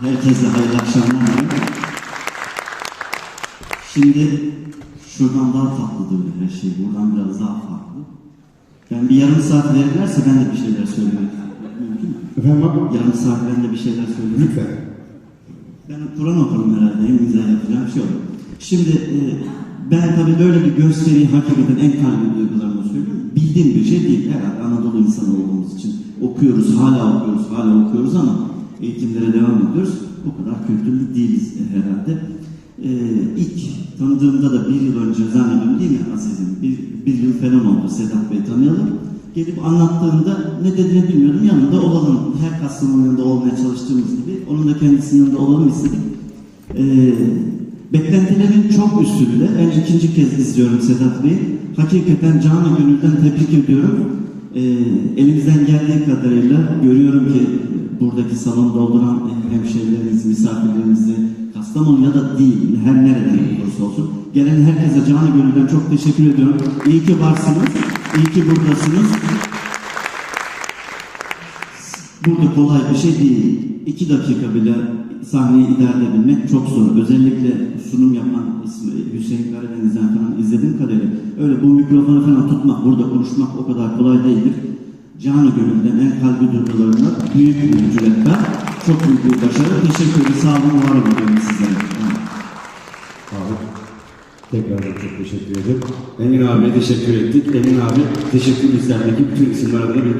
Herkese hayırlı akşamlar. Şimdi şuradan daha tatlı duruyor her şey. Buradan biraz daha farklı. Yani bir yarım saat verirlerse ben de bir şeyler söylemek mümkün mü? Efendim abi? Yarım saat ben de bir şeyler söylemek Lütfen. Ben Kur'an okurum herhalde. Güzel yapacağım şey olur. Şimdi e, ben tabii böyle bir gösteriyi hakikaten en kalbi duygularımla söylüyorum. Bildiğim bir şey değil. Herhalde Anadolu insanı olduğumuz için okuyoruz, hala okuyoruz, hala okuyoruz ama eğitimlere devam ediyoruz. O kadar kültürlü değiliz e, herhalde. E, ilk tanıdığımda da bir yıl önce zannediyorum değil mi Aziz'im? Bir, bir yıl falan oldu Sedat Bey tanıyalım. Gelip anlattığında ne dediğini bilmiyordum. Yanında olalım. Her Kastamonu'nun yanında olmaya çalıştığımız gibi onun da kendisinin yanında olalım istedik. Ee, beklentilerin çok üstünde. Ben ikinci kez izliyorum Sedat Bey'i. Hakikaten canı gönülden tebrik ediyorum. Ee, elimizden geldiği kadarıyla görüyorum ki buradaki salonu dolduran hemşehrilerimiz, misafirlerimizi Kastamonu ya da değil, her nereden olursa olsun. Gelen herkese canı gönülden çok teşekkür ediyorum. İyi ki varsınız, iyi ki buradasınız. Burada kolay bir şey değil. İki dakika bile sahneyi idare edebilmek çok zor. Özellikle sunum yapan ismi Hüseyin Karadeniz'den falan izlediğim kadarıyla öyle bu mikrofonu falan tutmak, burada konuşmak o kadar kolay değildir. Canı gönülden en kalbi duygularımla büyük bir cüretler, çok büyük bir başarı. Teşekkür ederim. Sağ olun, var olun sizlere. Abi. Tekrar çok teşekkür ederim. Engin abiye teşekkür ettik. Engin abi teşekkür listendeki bütün isimler adına bir